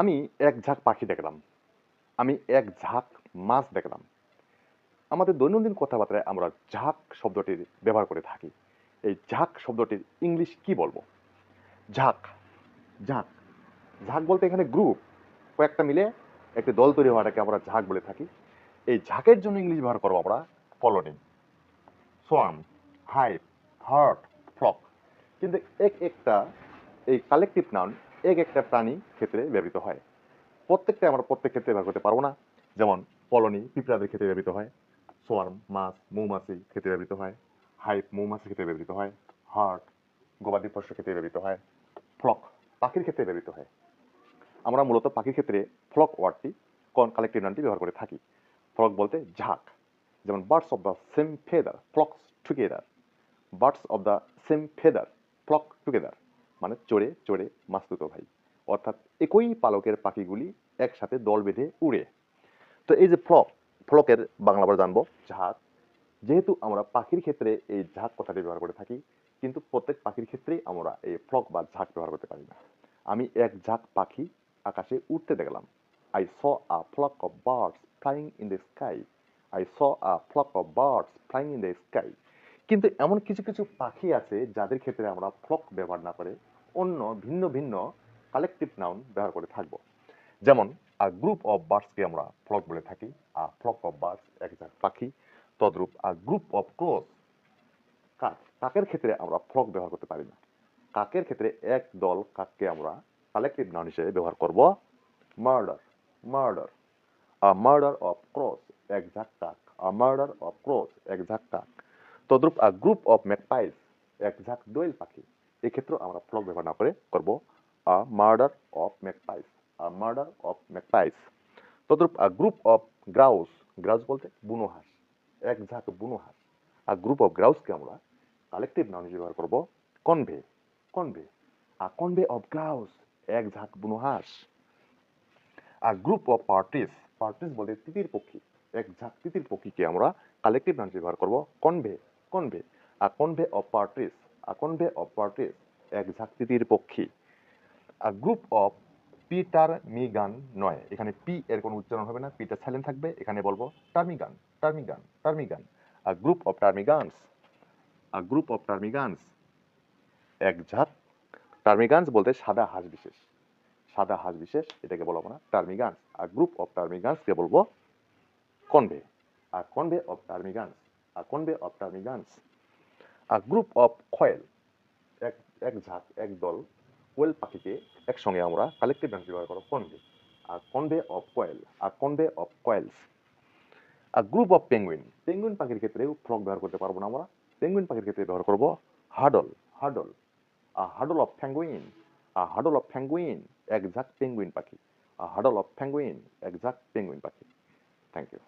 আমি এক ঝাঁক পাখি দেখলাম। আমি এক ঝাঁক মাছ দেখলাম। আমাদের দৈনন্দিন কথাবার্তায় আমরা ঝাঁক শব্দটির ব্যবহার করে থাকি। এই ঝাঁক শব্দটির ইংলিশ কি বলব? ঝাঁক ঝাঁক। ঝাঁক বলতে এখানে গ্রুপ কয়েকটা মিলে একটি দল তৈরি হওয়াটাকে আমরা ঝাঁক বলে থাকি। এই ঝাঁকের জন্য ইংলিশ ব্যবহার করব আমরা colony swarm hive herd flock কিন্তু এক একটা এই কালেকটিভ নাউন এক একটা প্রাণী ক্ষেত্রে ব্যবহৃত হয়। প্রত্যেকটা আমরা প্রত্যেক ক্ষেত্রে ব্যবহার করতে পারব না। যেমন কলোনি, পিঁপড়াদের ক্ষেত্রে ব্যবহৃত হয়। সোয়ার্ম, মাছ, মৌমাছি ক্ষেত্রে ব্যবহৃত হয়। হাইপ মৌমাছি ক্ষেত্রে ব্যবহৃত হয়। হার্ট, গবাদি পশুর ক্ষেত্রে ব্যবহৃত হয়। ফ্লক, পাখির ক্ষেত্রে ব্যবহৃত হয়। আমরা মূলত পাখির ক্ষেত্রে ফ্লক ওয়ার্ডটি, কন কালেক্টিভ নাউনটি ব্যবহার করে থাকি। ফ্লক বলতে ঝাঁক, যেমন birds of the same feather, flocks together. Birds of the same feather, flock together. মানে চড়ে চড়ে মাস্তুত ভাই। অর্থাৎ একই পালকের পাখিগুলি একসাথে দল বেঁধে উড়ে। তো এই যে ফ্লক ফ্লকের বাংলা আবার জানব, ঝাঁক। যেহেতু আমরা পাখির ক্ষেত্রে এই ঝাঁক কথাটি ব্যবহার করে থাকি, কিন্তু প্রত্যেক পাখির ক্ষেত্রেই আমরা এই ফ্লক বা ঝাঁক ব্যবহার করতে পারি না। আমি এক ঝাঁক পাখি আকাশে উঠতে দেখলাম। I saw a flock of birds flying in the sky I saw a flock of birds flying in the sky কিন্তু এমন কিছু কিছু পাখি আছে যাদের ক্ষেত্রে আমরা ফ্লক ব্যবহার না করে অন্য ভিন্ন ভিন্ন কালেকটিভ নাউন ব্যবহার করে থাকব। যেমন আ গ্রুপ অফ বার্ডসকে আমরা ফ্লক বলে থাকি আ ফ্লক অফ বার্ডস এক ঝাঁক পাখি, তদ্রূপ আ গ্রুপ অফ ক্রোস কাক। কাকের ক্ষেত্রে আমরা ফ্লক ব্যবহার করতে পারি না। কাকের ক্ষেত্রে এক দল কাককে আমরা কালেকটিভ নাউন হিসেবে ব্যবহার করব murder murder a murder of crows এক ঝাঁক কাক আ মার্ডার অফ ক্রস এক ঝাঁক কাক। তদ্রূপ আ গ্রুপ অফ ম্যাকপাইস এক ঝাঁক দোয়েল পাখি এক্ষেত্রেও আমরা ফ্লক ব্যবহার না করে করব, a murder of magpies a murder of magpies তদ্রূপ, a group of grouse grouse বলতে বুনো হাঁস, এক ঝাঁক বুনো হাঁস। আর গ্রুপ অফ গ্রাউসকে আমরা কালেকটিভ নাউন হিসেবে ব্যবহার করব covey covey a covey of grouse এক ঝাঁক বুনো হাঁস। আর গ্রুপ অফ পার্টিস পার্টিস বলতে তিতির পক্ষী, এক ঝাঁক তিতির পক্ষীকে আমরা কালেকটিভ নাউন হিসেবে ব্যবহার করব covey covey a covey of partridges a covey of partridges এক ঝাঁক তিতির পক্ষী। A group of ptarmigan নয়। এখানে পি এর কোনো উচ্চারণ হবে না। পিটা সাইলেন্ট থাকবে। এখানে বলব ptarmigan ptarmigan ptarmigan a group of ptarmigans a group of ptarmigans এক ঝাঁক। টার্মিগানস বলতে সাদা হাঁস বিশেষ। সাদা হাঁস বিশেষ, এটাকে বলব না। টার্মিগানস আ গ্রুপ অফ টার্মিগানসকে বলব covey. A covey of ptarmigans a covey of ptarmigans a group of quail এক এক ঝাঁক, এক দল কোয়েল পাখিকে একসঙ্গে আমরা কালেকটিভ নাম ব্যবহার করো কনভে আর কনভে অফ কোয়েল আর কনভে অফ কোয়েলস আর গ্রুপ অফ পেঙ্গুইন পেঙ্গুইন পাখির ক্ষেত্রেও ফ্লক ব্যবহার করতে পারব না আমরা পেঙ্গুইন পাখির ক্ষেত্রে ব্যবহার করব হাডল হাডল আ হাডল অফ ফ্যাঙ্গুইন আ হাডল অফ ফ্যাঙ্গুইন এক ঝাঁক পেঙ্গুইন পাখি আ হাডল অফ ফ্যাঙ্গুইন এক ঝাঁক পেঙ্গুইন পাখি. Thank you